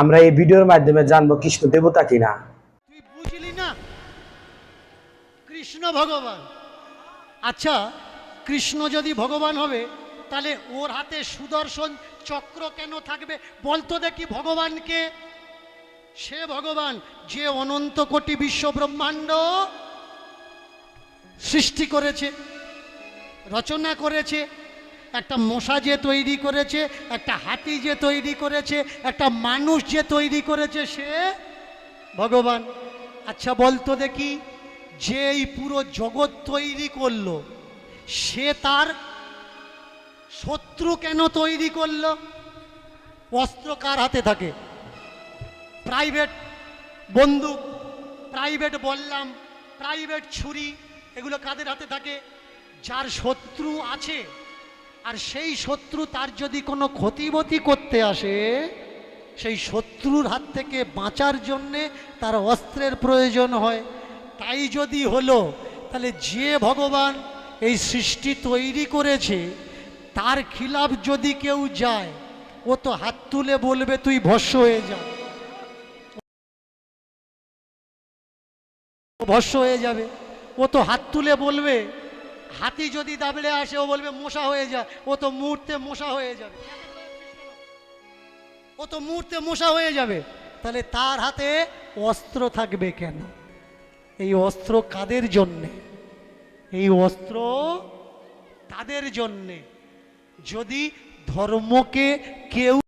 আমরা এই ভিডিওর মাধ্যমে জানব কৃষ্ণ দেবতা কিনা। তুই বুঝলি না? কৃষ্ণ ভগবান। আচ্ছা কৃষ্ণ যদি ভগবান হবে, তাহলে ওর হাতে সুদর্শন চক্র কেন থাকবে? বলতো দেখি ভগবানকে। সে ভগবান যে অনন্ত কোটি বিশ্ব ব্রহ্মাণ্ড সৃষ্টি করেছে, রচনা করেছে একটা মশা যে তৈরি করেছে, একটা হাতি যে তৈরি করেছে, একটা মানুষ যে তৈরি করেছে সে ভগবান। আচ্ছা বলতো দেখি যে এই পুরো জগৎ তৈরি করল, সে তার শত্রু কেন তৈরি করল? অস্ত্র কার হাতে থাকে? প্রাইভেট বন্দুক, প্রাইভেট বললাম, প্রাইভেট ছুরি, এগুলো কাদের হাতে থাকে? যার শত্রু আছে আর সেই শত্রু তার যদি কোনো ক্ষতিবতি করতে আসে, সেই শত্রুর হাত থেকে বাঁচার জন্যে তার অস্ত্রের প্রয়োজন হয়। তাই যদি হলো, তাহলে যে ভগবান এই সৃষ্টি তৈরি করেছে, তার খিলাফ যদি কেউ যায়, ও তো হাত তুলে বলবে, তুই ভস্য হয়ে যা। ভস্য হয়ে যাবে। ও তো হাত তুলে বলবে হাতি যদি দাবড়ে আসে, ও বলবে, মশা হয়ে যা, ও তো মুহূর্তে মশা হয়ে যাবে। ও তো মুহূর্তে মশা হয়ে যাবে। তাহলে তার হাতে অস্ত্র থাকবে কেন? এই অস্ত্র কাদের জন্যে? এই অস্ত্র তাদের জন্যে। যদি ধর্মকে কেউ